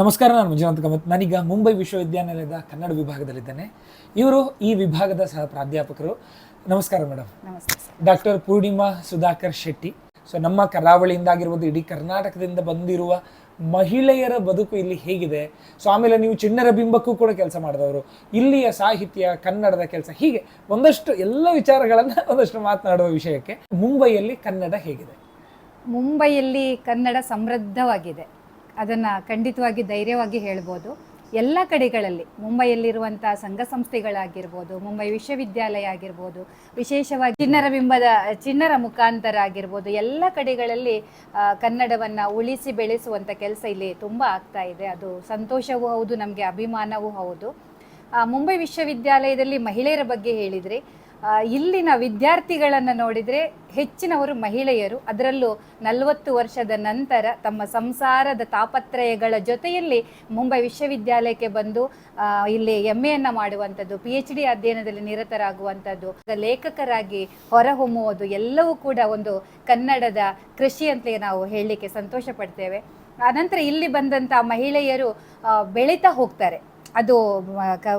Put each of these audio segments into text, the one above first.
ನಮಸ್ಕಾರ ನಾನು ಮಂಜುನಾಥ್ ಕಾಮತ್ ನಾನೀಗ ಮುಂಬೈ ವಿಶ್ವವಿದ್ಯಾನಿಲಯದ ಕನ್ನಡ ವಿಭಾಗದಲ್ಲಿದ್ದೇನೆ. ಇವರು ಈ ವಿಭಾಗದ ಸಹ ಪ್ರಾಧ್ಯಾಪಕರು. ನಮಸ್ಕಾರ madam. Doctor Poornima Sudhakar Shetty. So ನಮ್ಮ ಕರಾವಳಿಯಿಂದ ಆಗಿರ್ಬೋದು ಇಡೀ ಕರ್ನಾಟಕದಿಂದ ಬಂದಿರುವ ಮಹಿಳೆಯರ ಬದುಕು ಇಲ್ಲಿ ಹೇಗಿದೆ? ಸೊ ಆಮೇಲೆ ನೀವು ಚಿಣ್ಣರ ಬಿಂಬಕ್ಕೂ ಕೂಡ ಕೆಲಸ ಮಾಡಿದವರು. ಇಲ್ಲಿಯ ಸಾಹಿತ್ಯ ಕನ್ನಡದ ಕೆಲಸ ಹೀಗೆ ಒಂದಷ್ಟು ಎಲ್ಲ ವಿಚಾರಗಳನ್ನು ಒಂದಷ್ಟು ಮಾತನಾಡುವ ವಿಷಯಕ್ಕೆ ಮುಂಬೈಯಲ್ಲಿ ಕನ್ನಡ ಹೇಗಿದೆ? ಮುಂಬೈಯಲ್ಲಿ ಕನ್ನಡ ಸಮೃದ್ಧವಾಗಿದೆ. ಅದನ್ನು ಖಂಡಿತವಾಗಿ ಧೈರ್ಯವಾಗಿ ಹೇಳ್ಬೋದು. ಎಲ್ಲ ಕಡೆಗಳಲ್ಲಿ ಮುಂಬೈಯಲ್ಲಿರುವಂಥ ಸಂಘ ಸಂಸ್ಥೆಗಳಾಗಿರ್ಬೋದು, ಮುಂಬೈ ವಿಶ್ವವಿದ್ಯಾಲಯ ಆಗಿರ್ಬೋದು, ವಿಶೇಷವಾಗಿ ಚಿನ್ನರ ಬಿಂಬದ ಚಿನ್ನರ ಮುಖಾಂತರ ಆಗಿರ್ಬೋದು, ಎಲ್ಲ ಕಡೆಗಳಲ್ಲಿ ಕನ್ನಡವನ್ನು ಉಳಿಸಿ ಬೆಳೆಸುವಂಥ ಕೆಲಸ ಇಲ್ಲಿ ತುಂಬ ಆಗ್ತಾ ಇದೆ. ಅದು ಸಂತೋಷವೂ ಹೌದು, ನಮಗೆ ಅಭಿಮಾನವೂ ಹೌದು. ಮುಂಬೈ ವಿಶ್ವವಿದ್ಯಾಲಯದಲ್ಲಿ ಮಹಿಳೆಯರ ಬಗ್ಗೆ ಹೇಳಿದರೆ ಇಲ್ಲಿನ ವಿದ್ಯಾರ್ಥಿಗಳನ್ನು ನೋಡಿದರೆ ಹೆಚ್ಚಿನವರು ಮಹಿಳೆಯರು. ಅದರಲ್ಲೂ ನಲವತ್ತು ವರ್ಷದ ನಂತರ ತಮ್ಮ ಸಂಸಾರದ ತಾಪತ್ರಯಗಳ ಜೊತೆಯಲ್ಲಿ ಮುಂಬೈ ವಿಶ್ವವಿದ್ಯಾಲಯಕ್ಕೆ ಬಂದು ಇಲ್ಲಿ ಎಂ ಎಯನ್ನು ಮಾಡುವಂಥದ್ದು ಪಿ ಎಚ್ ಡಿ ಅಧ್ಯಯನದಲ್ಲಿ ನಿರತರಾಗುವಂಥದ್ದು ಲೇಖಕರಾಗಿ ಹೊರಹೊಮ್ಮುವುದು ಎಲ್ಲವೂ ಕೂಡ ಒಂದು ಕನ್ನಡದ ಕೃಷಿ ಅಂತಲೇ ನಾವು ಹೇಳಲಿಕ್ಕೆ ಸಂತೋಷ ಪಡ್ತೇವೆ. ಆನಂತರ ಇಲ್ಲಿ ಬಂದಂಥ ಮಹಿಳೆಯರು ಬೆಳೀತಾ ಹೋಗ್ತಾರೆ. ಅದು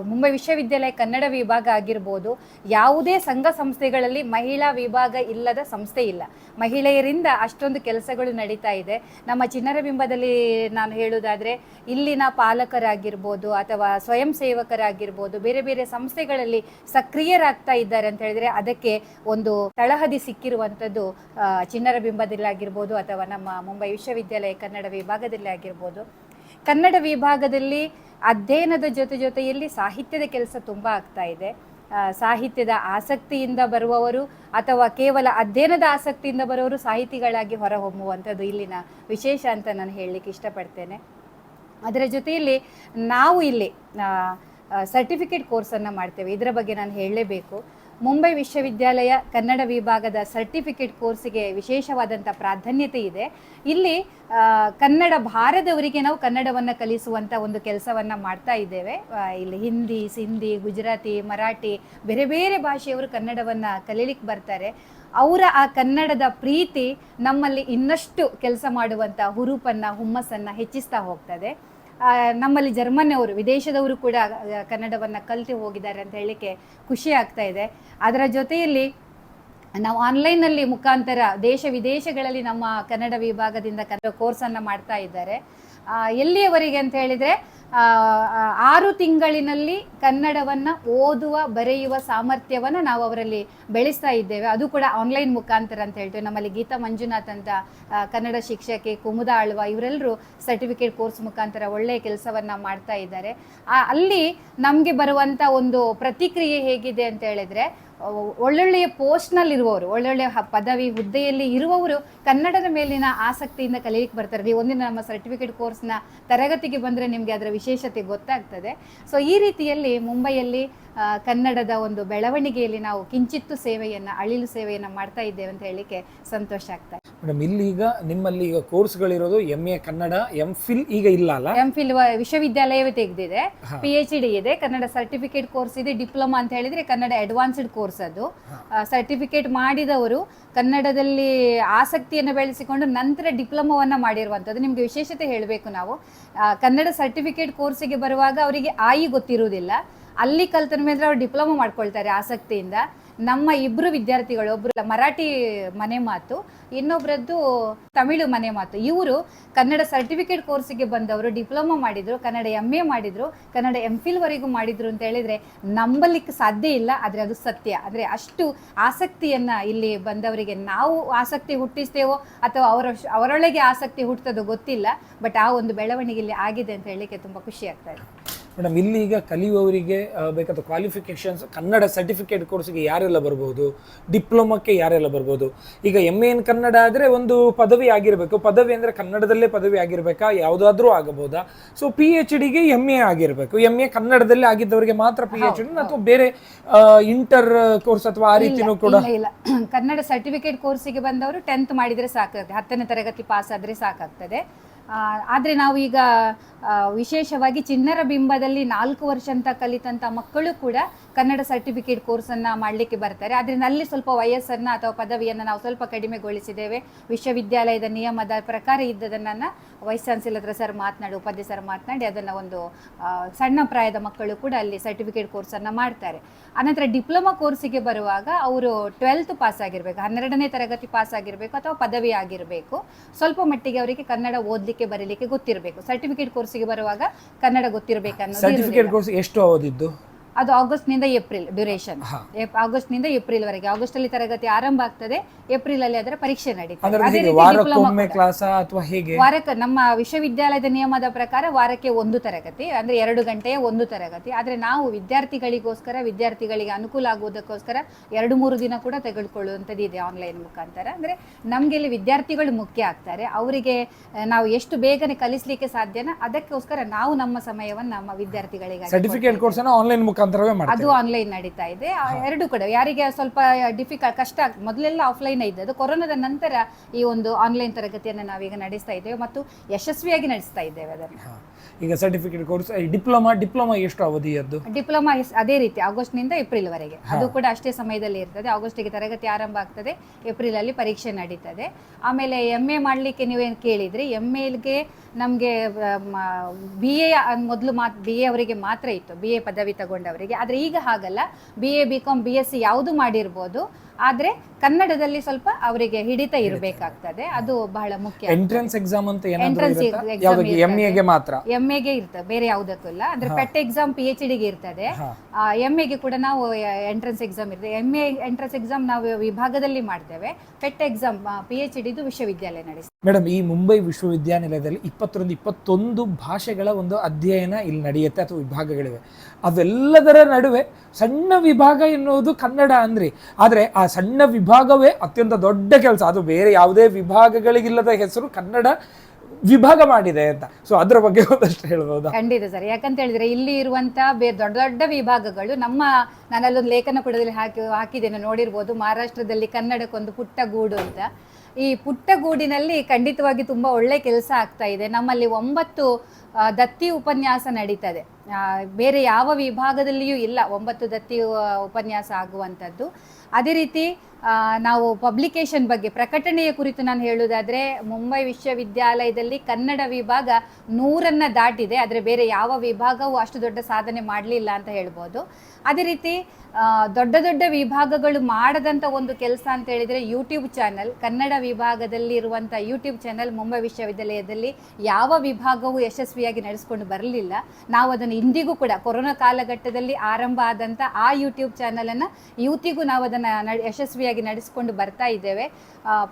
ಮುಂಬೈ ವಿಶ್ವವಿದ್ಯಾಲಯ ಕನ್ನಡ ವಿಭಾಗ ಆಗಿರ್ಬೋದು, ಯಾವುದೇ ಸಂಘ ಸಂಸ್ಥೆಗಳಲ್ಲಿ ಮಹಿಳಾ ವಿಭಾಗ ಇಲ್ಲದ ಸಂಸ್ಥೆ ಇಲ್ಲ. ಮಹಿಳೆಯರಿಂದ ಅಷ್ಟೊಂದು ಕೆಲಸಗಳು ನಡೀತಾ ಇದೆ. ನಮ್ಮ ಚಿನ್ನರ ಬಿಂಬದಲ್ಲಿ ನಾನು ಹೇಳುವುದಾದರೆ ಇಲ್ಲಿನ ಪಾಲಕರಾಗಿರ್ಬೋದು ಅಥವಾ ಸ್ವಯಂ ಸೇವಕರಾಗಿರ್ಬೋದು, ಬೇರೆ ಬೇರೆ ಸಂಸ್ಥೆಗಳಲ್ಲಿ ಸಕ್ರಿಯರಾಗ್ತಾ ಇದ್ದಾರೆ ಅಂತ ಹೇಳಿದ್ರೆ ಅದಕ್ಕೆ ಒಂದು ತಳಹದಿ ಸಿಕ್ಕಿರುವಂಥದ್ದು ಚಿನ್ನರ ಬಿಂಬದಲ್ಲಿ ಆಗಿರ್ಬೋದು ಅಥವಾ ನಮ್ಮ ಮುಂಬೈ ವಿಶ್ವವಿದ್ಯಾಲಯ ಕನ್ನಡ ವಿಭಾಗದಲ್ಲಿ ಆಗಿರ್ಬೋದು. ಕನ್ನಡ ವಿಭಾಗದಲ್ಲಿ ಅಧ್ಯಯನದ ಜೊತೆ ಜೊತೆಯಲ್ಲಿ ಸಾಹಿತ್ಯದ ಕೆಲಸ ತುಂಬ ಆಗ್ತಾ ಇದೆ. ಸಾಹಿತ್ಯದ ಆಸಕ್ತಿಯಿಂದ ಬರುವವರು ಅಥವಾ ಕೇವಲ ಅಧ್ಯಯನದ ಆಸಕ್ತಿಯಿಂದ ಬರುವವರು ಸಾಹಿತಿಗಳಾಗಿ ಹೊರಹೊಮ್ಮುವಂಥದ್ದು ಇಲ್ಲಿನ ವಿಶೇಷ ಅಂತ ನಾನು ಹೇಳಲಿಕ್ಕೆ ಇಷ್ಟಪಡ್ತೇನೆ. ಅದರ ಜೊತೆಯಲ್ಲಿ ನಾವು ಇಲ್ಲಿ ಸರ್ಟಿಫಿಕೇಟ್ ಕೋರ್ಸನ್ನು ಮಾಡ್ತೇವೆ. ಇದರ ಬಗ್ಗೆ ನಾನು ಹೇಳಲೇಬೇಕು. ಮುಂಬೈ ವಿಶ್ವವಿದ್ಯಾಲಯ ಕನ್ನಡ ವಿಭಾಗದ ಸರ್ಟಿಫಿಕೇಟ್ ಕೋರ್ಸಿಗೆ ವಿಶೇಷವಾದಂಥ ಪ್ರಾಧಾನ್ಯತೆ ಇದೆ. ಇಲ್ಲಿ ಕನ್ನಡ ಭಾರದವರಿಗೆ ನಾವು ಕನ್ನಡವನ್ನು ಕಲಿಸುವಂಥ ಒಂದು ಕೆಲಸವನ್ನು ಮಾಡ್ತಾ ಇದ್ದೇವೆ. ಇಲ್ಲಿ ಹಿಂದಿ, ಸಿಂಧಿ, ಗುಜರಾತಿ, ಮರಾಠಿ, ಬೇರೆ ಬೇರೆ ಭಾಷೆಯವರು ಕನ್ನಡವನ್ನು ಕಲೀಲಿಕ್ಕೆ ಬರ್ತಾರೆ. ಅವರ ಆ ಕನ್ನಡದ ಪ್ರೀತಿ ನಮ್ಮಲ್ಲಿ ಇನ್ನಷ್ಟು ಕೆಲಸ ಮಾಡುವಂಥ ಹುರುಪನ್ನು, ಹುಮ್ಮಸ್ಸನ್ನು ಹೆಚ್ಚಿಸ್ತಾ ಹೋಗ್ತದೆ. ನಮ್ಮಲ್ಲಿ ಜರ್ಮನ್ನವರು ವಿದೇಶದವರು ಕೂಡ ಕನ್ನಡವನ್ನು ಕಲಿತು ಹೋಗಿದ್ದಾರೆ ಅಂತ ಹೇಳಲಿಕ್ಕೆ ಖುಷಿ ಆಗ್ತಾ ಇದೆ. ಅದರ ಜೊತೆಯಲ್ಲಿ ನಾವು ಆನ್ಲೈನ್ನಲ್ಲಿ ಮುಖಾಂತರ ದೇಶ ವಿದೇಶಗಳಲ್ಲಿ ನಮ್ಮ ಕನ್ನಡ ವಿಭಾಗದಿಂದ ಕನ್ನಡ ಕೋರ್ಸನ್ನು ಮಾಡ್ತಾ ಇದ್ದಾರೆ. ಎಲ್ಲಿಯವರೆಗೆ ಅಂತ ಹೇಳಿದ್ರೆ ಆರು ತಿಂಗಳಿನಲ್ಲಿ ಕನ್ನಡವನ್ನು ಓದುವ, ಬರೆಯುವ ಸಾಮರ್ಥ್ಯವನ್ನು ನಾವು ಅವರಲ್ಲಿ ಬೆಳೆಸ್ತಾ ಇದ್ದೇವೆ. ಅದು ಕೂಡ ಆನ್ಲೈನ್ ಮುಖಾಂತರ ಅಂತ ಹೇಳ್ತೇವೆ. ನಮ್ಮಲ್ಲಿ ಗೀತಾ ಮಂಜುನಾಥ್ ಅಂತ ಕನ್ನಡ ಶಿಕ್ಷಕಿ ಕುಮುದ ಆಳ್ವ ಇವರೆಲ್ಲರೂ ಸರ್ಟಿಫಿಕೇಟ್ ಕೋರ್ಸ್ ಮುಖಾಂತರ ಒಳ್ಳೆಯ ಕೆಲಸವನ್ನ ಮಾಡ್ತಾ ಇದ್ದಾರೆ. ಅಲ್ಲಿ ನಮಗೆ ಬರುವಂಥ ಒಂದು ಪ್ರತಿಕ್ರಿಯೆ ಹೇಗಿದೆ ಅಂತ ಹೇಳಿದ್ರೆ ಒಳ್ಳೊಳ್ಳೆಯ ಪೋಸ್ಟ್ನಲ್ಲಿರುವವರು ಒಳ್ಳೊಳ್ಳೆಯ ಒಳ್ಳೊಳ್ಳೆ ಪದವಿ ಹುದ್ದೆಯಲ್ಲಿ ಇರುವವರು ಕನ್ನಡದ ಮೇಲಿನ ಆಸಕ್ತಿಯಿಂದ ಕಲಿಯಕ್ಕೆ ಬರ್ತಾರೆ. ನೀವು ಒಂದಿನ ನಮ್ಮ ಸರ್ಟಿಫಿಕೇಟ್ ಕೋರ್ಸ್ನ ತರಗತಿಗೆ ಬಂದರೆ ನಿಮಗೆ ಅದರ ವಿಶೇಷತೆ ಗೊತ್ತಾಗ್ತದೆ. ಸೊ ಈ ರೀತಿಯಲ್ಲಿ ಮುಂಬೈಯಲ್ಲಿ ಕನ್ನಡದ ಒಂದು ಬೆಳವಣಿಗೆಯಲ್ಲಿ ನಾವು ಕಿಂಚಿತ್ತು ಸೇವೆಯನ್ನು ಅಳಿಲು ಸೇವೆಯನ್ನು ಮಾಡ್ತಾ ಇದ್ದೇವೆ ಅಂತ ಹೇಳಲಿಕ್ಕೆ ಸಂತೋಷ ಆಗ್ತಾ ಇದೆ. ಮೇಡಮ್ ಇಲ್ಲಿ ಈಗ ನಿಮ್ಮಲ್ಲಿ ಈಗ ಕೋರ್ಸ್ಗಳಿರೋದು M A Kannada M Phil ಈಗ ಇಲ್ಲ ಅಲ್ಲ? ಎಂ ಫಿಲ್ ವಿಶ್ವವಿದ್ಯಾಲಯವೇ ತೆಗೆದಿದೆ. ಪಿ ಎಚ್ ಡಿ ಇದೆ ಕನ್ನಡ ಸರ್ಟಿಫಿಕೇಟ್ ಕೋರ್ಸ್ ಇದೆ ಡಿಪ್ಲೊಮಾ ಅಂತ ಹೇಳಿದ್ರೆ ಕನ್ನಡ ಅಡ್ವಾನ್ಸ್ಡ್ ಕೋರ್ಸ್ ಅದು ಸರ್ಟಿಫಿಕೇಟ್ ಮಾಡಿದವರು ಕನ್ನಡದಲ್ಲಿ ಆಸಕ್ತಿಯನ್ನು ಬೆಳೆಸಿಕೊಂಡು ನಂತರ ಡಿಪ್ಲೊಮೋವನ್ನು ಮಾಡಿರುವಂಥದ್ದು. ನಿಮಗೆ ವಿಶೇಷತೆ ಹೇಳಬೇಕು ನಾವು. ಕನ್ನಡ ಸರ್ಟಿಫಿಕೇಟ್ ಕೋರ್ಸಿಗೆ ಬರುವಾಗ ಅವರಿಗೆ ಆಯಿ ಗೊತ್ತಿರುವುದಿಲ್ಲ. ಅಲ್ಲಿ ಕಲ್ತ ಮೇಲೆ ಅವ್ರು ಡಿಪ್ಲೊಮೊ ಮಾಡ್ಕೊಳ್ತಾರೆ ಆಸಕ್ತಿಯಿಂದ. ನಮ್ಮ ಇಬ್ರು ವಿದ್ಯಾರ್ಥಿಗಳು, ಒಬ್ರು ಮರಾಠಿ ಮನೆ ಮಾತು, ಇನ್ನೊಬ್ರದ್ದು ತಮಿಳು ಮನೆ ಮಾತು. ಇವರು ಕನ್ನಡ ಸರ್ಟಿಫಿಕೇಟ್ ಕೋರ್ಸಿಗೆ ಬಂದವರು, ಡಿಪ್ಲೊಮಾ ಮಾಡಿದ್ರು, ಕನ್ನಡ ಎಂ ಎ ಮಾಡಿದ್ರು, ಕನ್ನಡ ಎಂ ಫಿಲ್ ವರೆಗೂ ಮಾಡಿದ್ರು ಅಂತ ಹೇಳಿದ್ರೆ ನಂಬಲಿಕ್ಕೆ ಸಾಧ್ಯ ಇಲ್ಲ, ಆದರೆ ಅದು ಸತ್ಯ. ಅಂದರೆ ಅಷ್ಟು ಆಸಕ್ತಿಯನ್ನ ಇಲ್ಲಿ ಬಂದವರಿಗೆ ನಾವು ಆಸಕ್ತಿ ಹುಟ್ಟಿಸ್ತೇವೋ ಅಥವಾ ಅವರ ಅವರೊಳಗೆ ಆಸಕ್ತಿ ಹುಟ್ಟದೋ ಗೊತ್ತಿಲ್ಲ, ಬಟ್ ಆ ಒಂದು ಬೆಳವಣಿಗೆ ಇಲ್ಲಿ ಆಗಿದೆ ಅಂತ ಹೇಳಲಿಕ್ಕೆ ತುಂಬ ಖುಷಿ ಆಗ್ತಾ ಇದೆ. ಮೇಡಮ್ ಇಲ್ಲಿ ಈಗ ಕಲಿಯುವವರಿಗೆ ಬೇಕಾದ ಕ್ವಾಲಿಫಿಕೇಶನ್ಸ್ ಕನ್ನಡ ಸರ್ಟಿಫಿಕೇಟ್ ಕೋರ್ಸ್ಗೆ ಯಾರೆಲ್ಲ ಬರ್ಬೋದು? ಡಿಪ್ಲೊಮಕ್ಕೆ ಯಾರೆಲ್ಲ ಬರ್ಬೋದು? ಈಗ ಎಂ ಎನ್ ಕನ್ನಡ ಆದರೆ ಒಂದು ಪದವಿ ಆಗಿರಬೇಕು. ಪದವಿ ಅಂದರೆ ಕನ್ನಡದಲ್ಲೇ ಪದವಿ ಆಗಿರಬೇಕಾ? ಯಾವುದಾದ್ರೂ ಆಗಬಹುದಾ? ಸೊ ಪಿ ಎಚ್ ಡಿಗೆ ಎಂ ಎ ಆಗಿರಬೇಕು. ಎಂ ಎ ಕನ್ನಡದಲ್ಲೇ ಆಗಿದ್ದವರಿಗೆ ಮಾತ್ರ ಪಿ ಎಚ್ ಡಿ ಅಥವಾ ಬೇರೆ ಇಂಟರ್ ಕೋರ್ಸ್ ಅಥವಾ ಆ ರೀತಿನೂ ಕೂಡ? ಇಲ್ಲ ಕನ್ನಡ ಸರ್ಟಿಫಿಕೇಟ್ ಕೋರ್ಸಿಗೆ ಬಂದವರು ಟೆಂತ್ ಮಾಡಿದರೆ ಸಾಕಾಗ್ತದೆ. ಹತ್ತನೇ ತರಗತಿ ಪಾಸ್ ಆದರೆ ಸಾಕಾಗ್ತದೆ. ಆದ್ರೆ ನಾವು ಈಗ ವಿಶೇಷವಾಗಿ ಚಿನ್ನರ ಬಿಂಬದಲ್ಲಿ ನಾಲ್ಕು ವರ್ಷ ಅಂತ ಕಲಿತಂಥ ಮಕ್ಕಳು ಕೂಡ ಕನ್ನಡ ಸರ್ಟಿಫಿಕೇಟ್ ಕೋರ್ಸನ್ನು ಮಾಡಲಿಕ್ಕೆ ಬರ್ತಾರೆ. ಅದರಿಂದ ಅಲ್ಲಿ ಸ್ವಲ್ಪ ವಯಸ್ಸನ್ನು ಅಥವಾ ಪದವಿಯನ್ನು ನಾವು ಸ್ವಲ್ಪ ಕಡಿಮೆಗೊಳಿಸಿದ್ದೇವೆ. ವಿಶ್ವವಿದ್ಯಾಲಯದ ನಿಯಮದ ಪ್ರಕಾರ ಇದ್ದದನ್ನು ವೈಸ್ ಚಾನ್ಸಲರ್ ಹತ್ರ ಸರ್ ಮಾತನಾಡಿ, ಉಪಾಧ್ಯ ಸರ್ ಮಾತನಾಡಿ ಅದನ್ನು ಒಂದು ಸಣ್ಣ ಪ್ರಾಯದ ಮಕ್ಕಳು ಕೂಡ ಅಲ್ಲಿ ಸರ್ಟಿಫಿಕೇಟ್ ಕೋರ್ಸನ್ನು ಮಾಡ್ತಾರೆ. ಅನಂತರ ಡಿಪ್ಲೊಮಾ ಕೋರ್ಸಿಗೆ ಬರುವಾಗ ಅವರು ಟ್ವೆಲ್ತ್ ಪಾಸ್ ಆಗಿರಬೇಕು, ಹನ್ನೆರಡನೇ ತರಗತಿ ಪಾಸ್ ಆಗಿರಬೇಕು ಅಥವಾ ಪದವಿ ಆಗಿರಬೇಕು. ಸ್ವಲ್ಪ ಮಟ್ಟಿಗೆ ಅವರಿಗೆ ಕನ್ನಡ ಓದಲಿಕ್ಕೆ ಬರೀಲಿಕ್ಕೆ ಗೊತ್ತಿರಬೇಕು. ಸರ್ಟಿಫಿಕೇಟ್ ಕೋರ್ಸಿಗೆ ಬರುವಾಗ ಕನ್ನಡ ಗೊತ್ತಿರಬೇಕು ಸರ್ಟಿಫಿಕೇಟ್ ಕೋರ್ಸ್ ಎಷ್ಟು ಅವಧಿದ್ದು ಅದು ಆಗಸ್ಟ್ನಿಂದ ಏಪ್ರಿಲ್ ಡ್ಯೂರೇಷನ್. ಆಗಸ್ಟ್ನಿಂದ ಏಪ್ರಿಲ್ ವರೆಗೆ ಆಗಸ್ಟ್ ಅಲ್ಲಿ ತರಗತಿ ಆರಂಭ ಆಗ್ತದೆ ಏಪ್ರಿಲ್ ಅಲ್ಲಿ ಅದರ ಪರೀಕ್ಷೆ ನಡೀತದೆ. ವಾರಕ್ಕೆ ನಮ್ಮ ವಿಶ್ವವಿದ್ಯಾಲಯದ ನಿಯಮದ ಪ್ರಕಾರ ವಾರಕ್ಕೆ ಒಂದು ತರಗತಿ ಅಂದ್ರೆ ಎರಡು ಗಂಟೆಯ ಒಂದು ತರಗತಿ. ಆದ್ರೆ ನಾವು ವಿದ್ಯಾರ್ಥಿಗಳಿಗೋಸ್ಕರ ವಿದ್ಯಾರ್ಥಿಗಳಿಗೆ ಅನುಕೂಲ ಆಗುವುದಕ್ಕೋಸ್ಕರ ಎರಡು ಮೂರು ದಿನ ಕೂಡ ತೆಗೆದುಕೊಳ್ಳುವಂಥದ್ದು ಇದೆ ಆನ್ಲೈನ್ ಮುಖಾಂತರ. ಅಂದ್ರೆ ನಮ್ಗೆ ಇಲ್ಲಿ ವಿದ್ಯಾರ್ಥಿಗಳು ಮುಖ್ಯ ಆಗ್ತಾರೆ. ಅವರಿಗೆ ನಾವು ಎಷ್ಟು ಬೇಗನೆ ಕಲಿಸ್ಲಿಕ್ಕೆ ಸಾಧ್ಯನ ಅದಕ್ಕೋಸ್ಕರ ನಾವು ನಮ್ಮ ಸಮಯವನ್ನು ನಮ್ಮ ವಿದ್ಯಾರ್ಥಿಗಳಿಗೆ ಸರ್ಟಿಫಿಕೇಟ್ ಕೋರ್ಸ್ ಆನ್ಲೈನ್ ಆನ್ಲೈನ್ ಮುಖಾಂತರವೇ ಅದು ಆನ್ಲೈನ್ ನಡೀತಾ ಇದೆ. ಆ, ಎರಡು ಕೂಡ ಯಾರಿಗೆ ಸ್ವಲ್ಪ ಡಿಫಿಕಲ್ಟ್ ಕಷ್ಟ ಆಗ್- ಮೊದಲೆಲ್ಲ ಆಫ್ಲೈನ್ ಅದು ಕೊರೋನಾದ ನಂತರ ಈ ಒಂದು ಆನ್ಲೈನ್ ತರಗತಿಯನ್ನು ನಾವೀಗ ನಡೆಸ್ತಾ ಇದ್ದೇವೆ ಮತ್ತು ಯಶಸ್ವಿಯಾಗಿ ನಡೆಸ್ತಾ ಇದ್ದೇವೆ ಅದನ್ನು. ಈಗ ಸರ್ಟಿಫಿಕೇಟ್ ಕೋರ್ಸ್ ಡಿಪ್ಲೊಮಾ ಡಿಪ್ಲೊಮಾ ಎಷ್ಟು ಅವಧಿಯದ್ದು ಡಿಪ್ಲೊಮಾ ಅದೇ ರೀತಿ ಆಗಸ್ಟ್ನಿಂದ ಏಪ್ರಿಲ್ ವರೆಗೆ ಅದು ಕೂಡ ಅಷ್ಟೇ ಸಮಯದಲ್ಲಿ ಇರ್ತದೆ. ಆಗಸ್ಟಿಗೆ ತರಗತಿ ಆರಂಭ ಆಗ್ತದೆ ಏಪ್ರಿಲ್ ಅಲ್ಲಿ ಪರೀಕ್ಷೆ ನಡೀತದೆ. ಆಮೇಲೆ ಎಂ ಎ ಮಾಡಲಿಕ್ಕೆ ನೀವೇನು ಕೇಳಿದ್ರಿ? ಎಂ ಎಲ್ಗೆ ನಮಗೆ ಬಿ ಎ ಮೊದಲು ಮಾತ್ ಬಿ ಎ ಅವರಿಗೆ ಮಾತ್ರ ಇತ್ತು. ಬಿ ಎ ಪದವಿ ತಗೊಂಡವರಿಗೆ. ಆದರೆ ಈಗ ಹಾಗಲ್ಲ. B A B Com B S C ಯಾವುದು ಮಾಡಿರ್ಬೋದು ಆದರೆ ಕನ್ನಡದಲ್ಲಿ ಸ್ವಲ್ಪ ಅವರಿಗೆ ಹಿಡಿತ ಇರಬೇಕಾಗ್ತದೆ. ಅದು ಬಹಳ ಮುಖ್ಯ. ಎಂಟ್ರೆನ್ಸ್ ಎಕ್ಸಾಮ್ ಅಂತ ಎಂಟ್ರೆನ್ಸ್ ಎಕ್ಸಾಮ್ ಎಂ exam ಯಾವ್ದಕ್ಕೆ ಎಂ ಇರ್ತದೆ. ಎಗೆ ಮಾತ್ರ ಎಂ ಎಗೆ ಇರ್ತದೆ. ಬೇರೆ ಯಾವುದಕ್ಕೂ ಇಲ್ಲ. ಅಂದ್ರೆ ಪೆಟ್ ಎಕ್ಸಾಮ್ ಪಿ ಎಚ್ ಡಿಗೆ ಇರ್ತದೆ. ಎಂ ಎಗೆ ಕೂಡ ನಾವು ಎಂಟ್ರೆನ್ಸ್ ಎಕ್ಸಾಮ್ ಇರ್ತದೆ. ಎಂ ಎ ಎಂಟ್ರೆನ್ಸ್ ಎಕ್ಸಾಮ್ ನಾವು ವಿಭಾಗದಲ್ಲಿ ಮಾಡ್ತೇವೆ. ಪೆಟ್ ಎಕ್ಸಾಮ್ ಪಿ ಎಚ್ ಡಿದು ವಿಶ್ವವಿದ್ಯಾಲಯ ನಡೆಸ್ತದೆ ಮೇಡಮ್, ಈ ಮುಂಬೈ ವಿಶ್ವವಿದ್ಯಾನಿಲಯದಲ್ಲಿ ಇಪ್ಪತ್ತರಿಂದ ಇಪ್ಪತ್ತೊಂದು ಭಾಷೆಗಳ ಒಂದು ಅಧ್ಯಯನ ಇಲ್ಲಿ ನಡೆಯುತ್ತೆ ಅಥವಾ ವಿಭಾಗಗಳಿವೆ. ಅವೆಲ್ಲದರ ನಡುವೆ ಸಣ್ಣ ವಿಭಾಗ ಎನ್ನುವುದು ಕನ್ನಡ ಅಂದ್ರಿ. ಆದರೆ ಆ ಸಣ್ಣ ವಿಭಾಗವೇ ಅತ್ಯಂತ ದೊಡ್ಡ ಕೆಲಸ. ಅದು ಬೇರೆ ಯಾವುದೇ ವಿಭಾಗಗಳಿಗಿಲ್ಲದ ಹೆಸರು ಕನ್ನಡ ವಿಭಾಗ ಮಾಡಿದೆ ಅಂತ. ಸೊ ಅದರ ಬಗ್ಗೆ ಒಂದಷ್ಟು ಹೇಳ್ಬೋದಾ? ಖಂಡಿತ ಸರ್. ಯಾಕಂತ ಹೇಳಿದ್ರೆ ಇಲ್ಲಿ ಇರುವಂತ ಬೇರೆ ದೊಡ್ಡ ದೊಡ್ಡ ವಿಭಾಗಗಳು ನಮ್ಮ ನಾನಲ್ಲೊಂದು ಲೇಖನ ಕೂಡದಲ್ಲಿ ಹಾಕಿ ಹಾಕಿದ್ದೇನೆ, ನೋಡಿರ್ಬೋದು. ಮಹಾರಾಷ್ಟ್ರದಲ್ಲಿ ಕನ್ನಡಕ್ಕೊಂದು ಪುಟ್ಟ ಗೂಡು ಅಂತ. ಈ ಪುಟ್ಟ ಗೂಡಿನಲ್ಲಿ ಖಂಡಿತವಾಗಿ ತುಂಬಾ ಒಳ್ಳೆ ಕೆಲಸ ಆಗ್ತಾ ಇದೆ. ನಮ್ಮಲ್ಲಿ ಒಂಬತ್ತು ದತ್ತಿ ಉಪನ್ಯಾಸ ನಡೀತದೆ. ಬೇರೆ ಯಾವ ವಿಭಾಗದಲ್ಲಿಯೂ ಇಲ್ಲ ಒಂಬತ್ತು ದತ್ತಿ ಉಪನ್ಯಾಸ ಆಗುವಂಥದ್ದು. ಅದೇ ರೀತಿ ನಾವು ಪಬ್ಲಿಕೇಶನ್ ಬಗ್ಗೆ, ಪ್ರಕಟಣೆಯ ಕುರಿತು ನಾನು ಹೇಳುವುದಾದರೆ, ಮುಂಬೈ ವಿಶ್ವವಿದ್ಯಾಲಯದಲ್ಲಿ ಕನ್ನಡ ವಿಭಾಗ ನೂರನ್ನು ದಾಟಿದೆ. ಆದರೆ ಬೇರೆ ಯಾವ ವಿಭಾಗವೂ ಅಷ್ಟು ದೊಡ್ಡ ಸಾಧನೆ ಮಾಡಲಿಲ್ಲ ಅಂತ ಹೇಳ್ಬೋದು. ಅದೇ ರೀತಿ ದೊಡ್ಡ ದೊಡ್ಡ ವಿಭಾಗಗಳು ಮಾಡದಂಥ ಒಂದು ಕೆಲಸ ಅಂತ ಹೇಳಿದರೆ ಯೂಟ್ಯೂಬ್ ಚಾನಲ್ ಕನ್ನಡ ವಿಭಾಗದಲ್ಲಿ ಇರುವಂಥ ಯೂಟ್ಯೂಬ್ ಚಾನಲ್ ಮುಂಬೈ ವಿಶ್ವವಿದ್ಯಾಲಯದಲ್ಲಿ ಯಾವ ವಿಭಾಗವೂ ಯಶಸ್ವಿಯಾಗಿ ನಡೆಸ್ಕೊಂಡು ಬರಲಿಲ್ಲ. ನಾವು ಅದನ್ನು ಇಂದಿಗೂ ಕೂಡ ಕೊರೋನಾ ಕಾಲಘಟ್ಟದಲ್ಲಿ ಆರಂಭ ಆದಂಥ ಆ ಯೂಟ್ಯೂಬ್ ಚಾನಲನ್ನು ಯೂತಿಗೂ ನಾವು ಅದನ್ನು ಯಶಸ್ವಿಯಾಗಿ ನಡೆಸಿಕೊಂಡು ಬರ್ತಾ ಇದ್ದೇವೆ.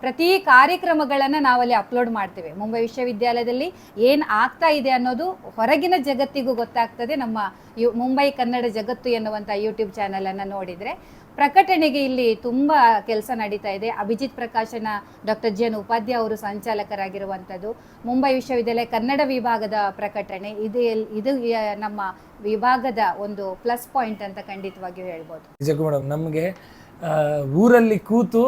ಪ್ರತಿ ಕಾರ್ಯಕ್ರಮಗಳನ್ನು ನಾವಲ್ಲಿ ಅಪ್ಲೋಡ್ ಮಾಡ್ತೇವೆ. ಮುಂಬೈ ವಿಶ್ವವಿದ್ಯಾಲಯದಲ್ಲಿ ಏನು ಆಗ್ತಾ ಇದೆ ಅನ್ನೋದು ಹೊರಗಿನ ಜಗತ್ತಿಗೂ ಗೊತ್ತಾಗ್ತದೆ. ನಮ್ಮ ಮುಂಬೈ ಕನ್ನಡ ಜಗತ್ತು ಎನ್ನುವಂಥ ಯೂಟ್ಯೂಬ್ ಚಾನಲನ್ನು ನೋಡಿದರೆ. ಪ್ರಕಟಣೆಗೆ ಇಲ್ಲಿ ತುಂಬ ಕೆಲಸ ನಡೀತಾ ಇದೆ. ಅಭಿಜಿತ್ ಪ್ರಕಾಶನ ಡಾಕ್ಟರ್ ಜಿ ಎನ್ ಉಪಾಧ್ಯಾಯ ಅವರು ಸಂಚಾಲಕರಾಗಿರುವಂಥದ್ದು. ಮುಂಬೈ ವಿಶ್ವವಿದ್ಯಾಲಯ ಕನ್ನಡ ವಿಭಾಗದ ಪ್ರಕಟಣೆ. ಇದು ಇದು ನಮ್ಮ ವಿಭಾಗದ ಒಂದು ಪ್ಲಸ್ ಪಾಯಿಂಟ್ ಅಂತ ಖಂಡಿತವಾಗಿಯೂ ಹೇಳ್ಬೋದು. ನಿಜಕ್ಕೂ ಮೇಡಮ್, ನಮಗೆ ಊರಲ್ಲಿ ಕೂತು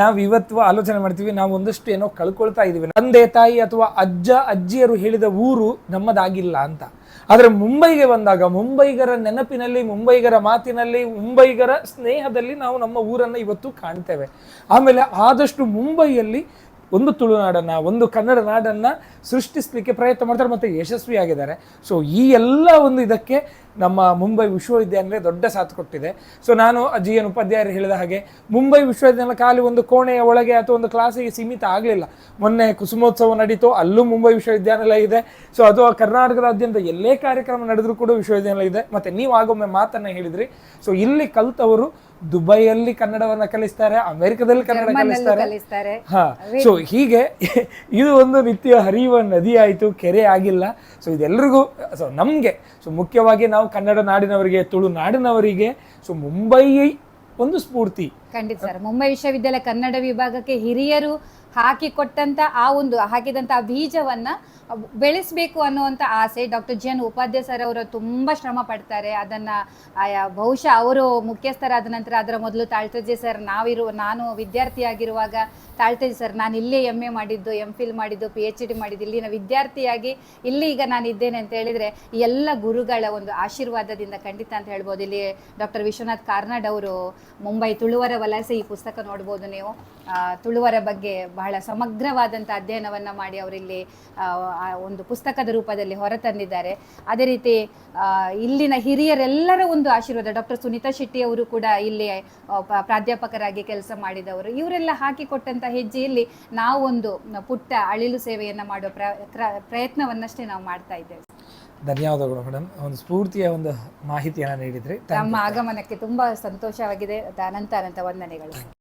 ನಾವು ಇವತ್ತು ಆಲೋಚನೆ ಮಾಡ್ತೀವಿ. ನಾವು ಒಂದಷ್ಟು ಏನೋ ಕಳ್ಕೊಳ್ತಾ ಇದ್ದೀವಿ ತಂದೆ, ತಾಯಿ ಅಥವಾ ಅಜ್ಜ, ಅಜ್ಜಿಯರು ಹೇಳಿದ ಊರು ನಮ್ಮದಾಗಿಲ್ಲ ಅಂತ. ಆದರೆ ಮುಂಬೈಗೆ ಬಂದಾಗ ಮುಂಬೈಗರ ನೆನಪಿನಲ್ಲಿ, ಮುಂಬೈಗರ ಮಾತಿನಲ್ಲಿ, ಮುಂಬೈಗರ ಸ್ನೇಹದಲ್ಲಿ ನಾವು ನಮ್ಮ ಊರನ್ನು ಇವತ್ತು ಕಾಣ್ತೇವೆ. ಆಮೇಲೆ ಆದಷ್ಟು ಮುಂಬೈಯಲ್ಲಿ ಒಂದು ತುಳುನಾಡನ್ನು ಒಂದು ಕನ್ನಡ ನಾಡನ್ನು ಸೃಷ್ಟಿಸಲಿಕ್ಕೆ ಪ್ರಯತ್ನ ಮಾಡ್ತಾರೆ ಮತ್ತು ಯಶಸ್ವಿಯಾಗಿದ್ದಾರೆ. ಸೊ ಈ ಎಲ್ಲ ಒಂದು ಇದಕ್ಕೆ ನಮ್ಮ ಮುಂಬೈ ವಿಶ್ವವಿದ್ಯಾನಿಲಯ ದೊಡ್ಡ ಸಾಥ್ ಕೊಟ್ಟಿದೆ. ಸೊ ನಾನು ಜಿ ಎನ್ ಉಪಾಧ್ಯಾಯರು ಹೇಳಿದ ಹಾಗೆ, ಮುಂಬೈ ವಿಶ್ವವಿದ್ಯಾನಿಲಯ ಖಾಲಿ ಒಂದು ಕೋಣೆಯ ಒಳಗೆ ಅಥವಾ ಒಂದು ಕ್ಲಾಸಿಗೆ ಸೀಮಿತ ಆಗಲಿಲ್ಲ. ಮೊನ್ನೆ ಕುಸುಮೋತ್ಸವ ನಡೀತು, ಅಲ್ಲೂ ಮುಂಬೈ ವಿಶ್ವವಿದ್ಯಾನಿಲಯ ಇದೆ. ಸೊ ಅದು ಕರ್ನಾಟಕದಾದ್ಯಂತ ಎಲ್ಲೇ ಕಾರ್ಯಕ್ರಮ ನಡೆದರೂ ಕೂಡ ವಿಶ್ವವಿದ್ಯಾನಿಲಯ ಇದೆ. ಮತ್ತೆ ನೀವು ಆಗೊಮ್ಮೆ ಮಾತನ್ನು ಹೇಳಿದ್ರಿ. ಸೊ ಇಲ್ಲಿ ಕಲ್ತವರು ದುಬೈಯಲ್ಲಿ ಕನ್ನಡವನ್ನ ಕಲಿಸ್ತಾರೆ ಅಮೆರಿಕದಲ್ಲಿ ಕನ್ನಡ ಕಲಿಸ್ತಾರೆ. ಕಲಿಸ್ತಾರೆ. ಹಾ ಸೊ ಹೀಗೆ ಇದು ಒಂದು ನಿತ್ಯ ಹರಿಯುವ ನದಿ ಆಯಿತು ಕೆರೆ ಆಗಿಲ್ಲ. ಸೊ ಇದೆಲ್ಲರಿಗೂ ಸೊ ನಮಗೆ ಸೊ ಮುಖ್ಯವಾಗಿ ನಾವು ಕನ್ನಡ ನಾಡಿನವರಿಗೆ ತುಳು ನಾಡಿನವರಿಗೆ ಸೊ ಮುಂಬೈ ಒಂದು ಸ್ಫೂರ್ತಿ. ಖಂಡಿತ ಸರ್. ಮುಂಬೈ ವಿಶ್ವವಿದ್ಯಾಲಯ ಕನ್ನಡ ವಿಭಾಗಕ್ಕೆ ಹಿರಿಯರು ಹಾಕಿ ಕೊಟ್ಟಂತ ಆ ಒಂದು, ಹಾಕಿದಂತ ಬೀಜವನ್ನ ಬೆಳೆಸಬೇಕು ಅನ್ನುವಂತ ಆಸೆ doctor G N Upadhyaya sir ಅವರು ತುಂಬಾ ಶ್ರಮ ಪಡ್ತಾರೆ. ಅದನ್ನ ಬಹುಶಃ ಅವರು ಮುಖ್ಯಸ್ಥರಾದ ನಂತರ ಅದರ ಮೊದಲು ತಾಳ್ತಜೆ ಸರ್ ನಾವಿರುವ ನಾನು ವಿದ್ಯಾರ್ಥಿಯಾಗಿರುವಾಗ ತಾಳ್ತಜೆ ಸರ್, ನಾನು ಇಲ್ಲೇ ಎಂ ಎ ಮಾಡಿದ್ದು ಎಂ ಫಿಲ್ ಮಾಡಿದ್ದು ಪಿ ಎಚ್ ಡಿ ಮಾಡಿದ್ದು, ಇಲ್ಲಿನ ವಿದ್ಯಾರ್ಥಿಯಾಗಿ ಇಲ್ಲಿ ಈಗ ನಾನು ಇದ್ದೇನೆ ಅಂತ ಹೇಳಿದ್ರೆ ಎಲ್ಲ ಗುರುಗಳ ಒಂದು ಆಶೀರ್ವಾದದಿಂದ ಖಂಡಿತ ಅಂತ ಹೇಳ್ಬೋದು. ಇಲ್ಲಿ ಡಾಕ್ಟರ್ ವಿಶ್ವನಾಥ್ ಕಾರ್ನಾಡ್ ಅವರು, ಮುಂಬೈ ತುಳುವರ ವಲಸೆ ಈ ಪುಸ್ತಕ ನೋಡ್ಬೋದು ನೀವು. ತುಳುವರ ಬಗ್ಗೆ ಬಹಳ ಸಮಗ್ರವಾದಂಥ ಅಧ್ಯಯನವನ್ನ ಮಾಡಿ ಅವರಿಲ್ಲಿ ಒಂದು ಪುಸ್ತಕದ ರೂಪದಲ್ಲಿ ಹೊರತಂದಿದ್ದಾರೆ. ಅದೇ ರೀತಿ ಇಲ್ಲಿನ ಹಿರಿಯರೆಲ್ಲರ ಒಂದು ಆಶೀರ್ವಾದ. ಡಾಕ್ಟರ್ ಸುನೀತಾ ಶೆಟ್ಟಿ ಅವರು ಕೂಡ ಇಲ್ಲಿ ಪ್ರಾಧ್ಯಾಪಕರಾಗಿ ಕೆಲಸ ಮಾಡಿದವರು. ಇವರೆಲ್ಲ ಹಾಕಿಕೊಟ್ಟಂತ ಹೆಜ್ಜೆಯಲ್ಲಿ ನಾವೊಂದು ಪುಟ್ಟ ಅಳಿಲು ಸೇವೆಯನ್ನ ಮಾಡುವ ಪ್ರ- ಪ್ರಯತ್ನವನ್ನಷ್ಟೇ ನಾವು ಮಾಡ್ತಾ ಇದ್ದೇವೆ. ಧನ್ಯವಾದಗಳು ಮೇಡಮ್. ಒಂದು ಸ್ಫೂರ್ತಿಯ ಒಂದು ಮಾಹಿತಿಯನ್ನು ನೀಡಿದ್ರಿ. ನಮ್ಮ ಆಗಮನಕ್ಕೆ ತುಂಬಾ ಸಂತೋಷವಾಗಿದೆ. ಅನಂತ ಅನಂತ ವಂದನೆಗಳು.